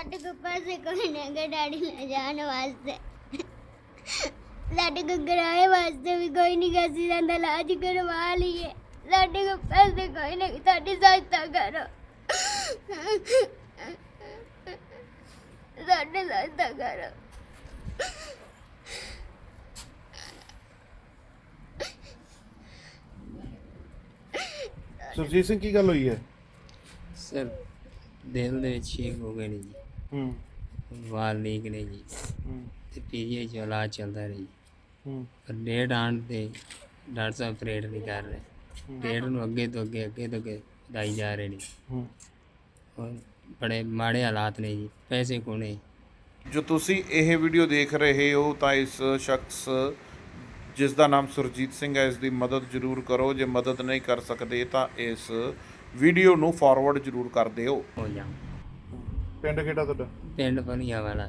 ਸਾਡੇ ਕੋਲ ਪੈਸੇ ਕੋਈ ਨਹੀਂ ਗੇ ਡੈਡੀ ਲੈ ਜਾਣ ਵਾਸਤੇ। ਸਾਡੇ ਕੋਲ ਕਿਰਾਏ ਵਾਸਤੇ ਵੀ ਕੋਈ ਨਹੀਂ ਗਾ ਅਸੀਂ ਦਾ ਇਲਾਜ ਕਰਵਾ ਲਈਏ। ਸਾਡੇ ਕੋਲ ਪੈਸੇ ਕੋਈ ਨਹੀਂ ਸਾਡੀ ਸਹਾਇਤਾ ਕਰੋ। ਸਾਡੀ ਸਹਾਇਤਾ ਕਰੋ। ਸੁਰਜੀਤ ਸਿੰਘ ਕੀ ਗੱਲ ਹੋਈ ਹੈ? ਸਰ ਦਿਲ ਦੇ ਵਿੱਚ ਛੇਕ ਹੋ ਗਏ ਨੇ ਜੀ। ਹੂੰ। ਵਾਲ ਲੀਕ ਨੇ ਜੀ। ਹੂੰ। ਤੇ ਪੀਜੀਆਈ ਚ ਇਲਾਜ ਚੱਲਦਾ ਰਹੀ ਹੂੰ। ਪਰ ਡੇਢ ਆਉਣ ਤੇ ਡਾਕਟਰ ਸਾਹਿਬ ਆਪਰੇਟ ਨਹੀਂ ਕਰ ਰਹੇ। ਡੇਢ ਨੂੰ ਅੱਗੇ ਤੋਂ ਅੱਗੇ ਅੱਗੇ ਤੋਂ ਅੱਗੇ ਵਧਾਈ ਜਾ ਰਹੇ ਨੇ। ਹੂੰ। ਔਰ ਬੜੇ ਮਾੜੇ ਹਾਲਾਤ ਨੇ ਜੀ। ਪੈਸੇ ਕੋਨੇ ਜੋ ਤੁਸੀਂ ਇਹ ਵੀਡੀਓ ਦੇਖ ਰਹੇ ਹੋ ਤਾਂ ਇਸ ਸ਼ਖਸ ਜਿਸ ਦਾ ਨਾਮ ਸੁਰਜੀਤ ਸਿੰਘ ਹੈ ਇਸ ਦੀ ਮਦਦ ਜ਼ਰੂਰ ਕਰੋ। ਜੇ ਮਦਦ ਨਹੀਂ ਕਰ ਸਕਦੇ ਤਾਂ ਇਸ ਵੀਡੀਓ ਨੂੰ ਫਾਰਵਰਡ ਜ਼ਰੂਰ ਕਰ ਦਿਓ। ਹੋ ਜਾ ਪਿੰਡ ਕਿਹੜਾ ਤੁਹਾਡਾ? ਪਿੰਡ ਪਨੀਆ ਵਾਲਾ।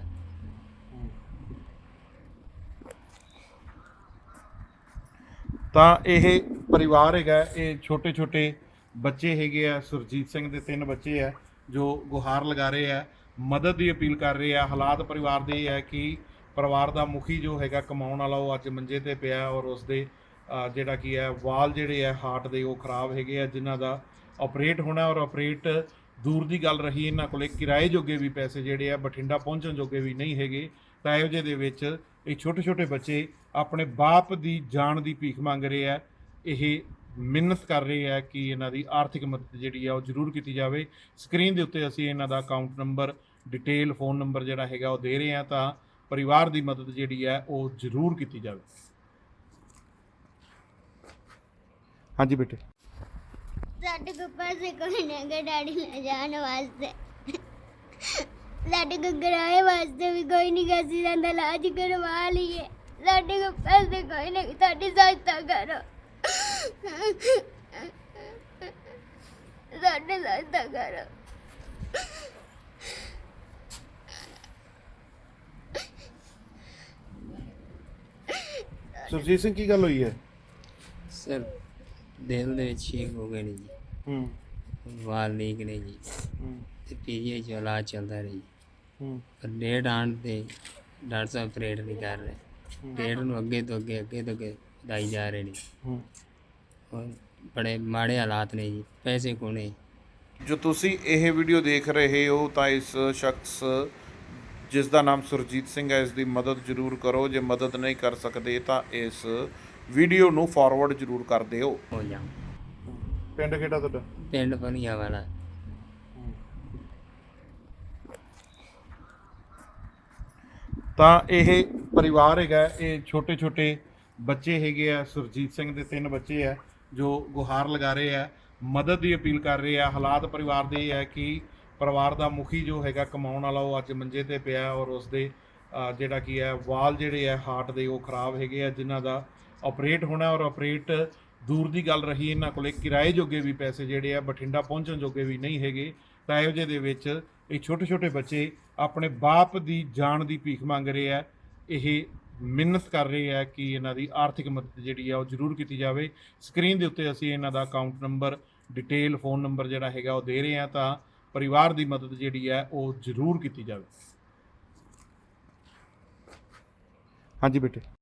ਤਾਂ ਇਹ ਪਰਿਵਾਰ ਹੈਗਾ ਇਹ ਛੋਟੇ ਛੋਟੇ ਬੱਚੇ ਹੈਗੇ ਆ ਸੁਰਜੀਤ ਸਿੰਘ ਦੇ ਤਿੰਨ ਬੱਚੇ ਆ ਜੋ ਗੁਹਾਰ ਲਗਾ ਰਹੇ ਆ ਮਦਦ ਦੀ ਅਪੀਲ ਕਰ ਰਹੇ ਆ। ਹਾਲਾਤ ਪਰਿਵਾਰ ਦੇ ਇਹ ਹੈ ਕਿ ਪਰਿਵਾਰ ਦਾ ਮੁਖੀ ਜੋ ਹੈਗਾ ਕਮਾਉਣ ਵਾਲਾ ਉਹ ਅੱਜ ਮੰਜੇ ਤੇ ਪਿਆ ਔਰ ਉਸ ਦੇ ਜਿਹੜਾ ਕੀ ਹੈ ਵਾਲ ਜਿਹੜੇ ਆ ਹਾਰਟ ਦੇ ਉਹ ਖਰਾਬ ਹੈਗੇ ਆ ਜਿਨ੍ਹਾਂ ਦਾ ਆਪਰੇਟ ਹੋਣਾ ਔਰ ਆਪਰੇਟ ਦੂਰ ਦੀ ਗੱਲ ਰਹੀ, ਇਹਨਾਂ ਕੋਲੇ ਕਿਰਾਏ ਜੋਗੇ ਵੀ ਪੈਸੇ ਜਿਹੜੇ ਆ, ਬਠਿੰਡਾ ਪਹੁੰਚਣ ਜੋਗੇ ਵੀ ਨਹੀਂ ਹੈਗੇ। ਤਾਂ ਇਹੋ ਜਿਹੇ ਦੇ ਵਿੱਚ ਇਹ ਛੋਟੇ ਛੋਟੇ ਬੱਚੇ ਆਪਣੇ ਬਾਪ ਦੀ ਜਾਨ ਦੀ ਭੀਖ ਮੰਗ ਰਹੇ ਆ। ਇਹ ਮਿਹਨਤ ਕਰ ਰਹੇ ਆ ਕਿ ਇਹਨਾਂ ਦੀ ਆਰਥਿਕ ਮਦਦ ਜਿਹੜੀ ਆ, ਉਹ ਜ਼ਰੂਰ ਕੀਤੀ ਜਾਵੇ। ਸਕਰੀਨ ਦੇ ਉੱਤੇ ਅਸੀਂ ਇਹਨਾਂ ਦਾ account number detail phone number ਜਿਹੜਾ ਹੈਗਾ, ਉਹ ਦੇ ਰਹੇ ਆ। ਤਾਂ ਪਰਿਵਾਰ ਦੀ ਮਦਦ ਜਿਹੜੀ ਹੈ ਉਹ ਜ਼ਰੂਰ ਕੀਤੀ ਜਾਵੇ। ਹਾਂਜੀ ਬੇਟੇ। ਸਾਡੇ ਕੋਲ ਪੈਸੇ ਕੋਈ ਨਹੀਂ ਗੇ ਡੈਡੀ ਲੈ ਜਾਣ ਵਾਸਤੇ। ਸਾਡੇ ਕੋਲ ਕਿਰਾਏ ਵਾਸਤੇ ਵੀ ਕੋਈ ਨਹੀਂ ਗਾ ਅਸੀਂ ਦਾ ਇਲਾਜ ਕਰਵਾ ਲਈਏ। ਸਾਡੇ ਕੋਲ ਪੈਸੇ ਕੋਈ ਨਹੀਂ ਸਾਡੀ ਸਹਾਇਤਾ ਕਰੋ। ਸਾਡੀ ਸਹਾਇਤਾ ਕਰੋ। ਸੁਰਜੀਤ ਸਿੰਘ ਕੀ ਗੱਲ ਹੋਈ ਹੈ? ਸਰ ਦਿਲ ਦੇ ਵਿੱਚ ਛੇਕ ਹੋ ਗਏ ਨੇ ਜੀ। ਹੂੰ। ਵਾਲ ਲੀਕ ਨੇ ਜੀ। ਹੂੰ। ਤੇ ਪੀਜੀਆਈ ਚ ਇਲਾਜ ਚੱਲਦਾ ਰਹੀ ਹੂੰ। ਪਰ ਡੇਢ ਆਉਣ ਤੇ ਡਾਕਟਰ ਸਾਹਿਬ ਆਪਰੇਟ ਨਹੀਂ ਕਰ ਰਹੇ। ਡੇਢ ਨੂੰ ਅੱਗੇ ਤੋਂ ਅੱਗੇ ਅੱਗੇ ਤੋਂ ਅੱਗੇ ਵਧਾਈ ਜਾ ਰਹੇ ਨੇ। ਹੂੰ। ਔਰ ਬੜੇ ਮਾੜੇ ਹਾਲਾਤ ਨੇ ਜੀ। ਪੈਸੇ ਕੋਨੇ ਜੋ ਤੁਸੀਂ ਇਹ ਵੀਡੀਓ ਦੇਖ ਰਹੇ ਹੋ ਤਾਂ ਇਸ ਸ਼ਖਸ ਜਿਸ ਦਾ ਨਾਮ ਸੁਰਜੀਤ ਸਿੰਘ ਹੈ ਇਸ ਦੀ ਮਦਦ ਜ਼ਰੂਰ ਕਰੋ। ਜੇ ਮਦਦ ਨਹੀਂ ਕਰ ਸਕਦੇ ਤਾਂ ਇਸ ਵੀਡੀਓ ਨੂੰ ਫਾਰਵਰਡ ਜ਼ਰੂਰ ਕਰ ਦਿਓ। ਹੋ ਜਾ। ਪਿੰਡ ਕਿਹੜਾ ਤੁਹਾਡਾ? ਪਿੰਡ ਪਨੀਆ ਵਾਲਾ। ਤਾਂ ਇਹ ਪਰਿਵਾਰ ਹੈਗਾ ਇਹ ਛੋਟੇ ਛੋਟੇ ਬੱਚੇ ਹੈਗੇ ਆ ਸੁਰਜੀਤ ਸਿੰਘ ਦੇ ਤਿੰਨ ਬੱਚੇ ਆ ਜੋ ਗੁਹਾਰ ਲਗਾ ਰਹੇ ਆ ਮਦਦ ਦੀ ਅਪੀਲ ਕਰ ਰਹੇ ਆ। ਹਾਲਾਤ ਪਰਿਵਾਰ ਦੇ ਇਹ ਹੈ ਕਿ ਪਰਿਵਾਰ ਦਾ ਮੁਖੀ ਜੋ ਹੈਗਾ ਕਮਾਉਣ ਵਾਲਾ ਉਹ ਅੱਜ ਮੰਜੇ ਤੇ ਪਿਆ ਔਰ ਉਸ ਦੇ ਜਿਹੜਾ ਕੀ ਹੈ ਵਾਲ ਜਿਹੜੇ ਆ ਹਾਰਟ ਦੇ ਉਹ ਖਰਾਬ ਹੈਗੇ ਆ ਜਿਨ੍ਹਾਂ ਦਾ ਆਪਰੇਟ ਹੋਣਾ ਔਰ ਆਪਰੇਟ ਦੂਰ ਦੀ ਗੱਲ ਰਹੀ, ਇਹਨਾਂ ਕੋਲੇ ਕਿਰਾਏ ਜੋਗੇ ਵੀ ਪੈਸੇ ਜਿਹੜੇ ਆ, ਬਠਿੰਡਾ ਪਹੁੰਚਣ ਜੋਗੇ ਵੀ ਨਹੀਂ ਹੈਗੇ। ਤਾਂ ਇਹੋ ਜਿਹੇ ਦੇ ਵਿੱਚ ਇਹ ਛੋਟੇ ਛੋਟੇ ਬੱਚੇ ਆਪਣੇ ਬਾਪ ਦੀ ਜਾਨ ਦੀ ਭੀਖ ਮੰਗ ਰਹੇ ਆ। ਇਹ ਮਿਹਨਤ ਕਰ ਰਹੇ ਆ ਕਿ ਇਹਨਾਂ ਦੀ ਆਰਥਿਕ ਮਦਦ ਜਿਹੜੀ ਆ, ਉਹ ਜ਼ਰੂਰ ਕੀਤੀ ਜਾਵੇ। ਸਕਰੀਨ ਦੇ ਉੱਤੇ ਅਸੀਂ ਇਹਨਾਂ ਦਾ account number detail phone number ਜਿਹੜਾ ਹੈਗਾ, ਉਹ ਦੇ ਰਹੇ ਆ। ਤਾਂ ਪਰਿਵਾਰ ਦੀ ਮਦਦ ਜਿਹੜੀ ਹੈ ਉਹ ਜ਼ਰੂਰ ਕੀਤੀ ਜਾਵੇ। ਹਾਂਜੀ ਬੇਟੇ।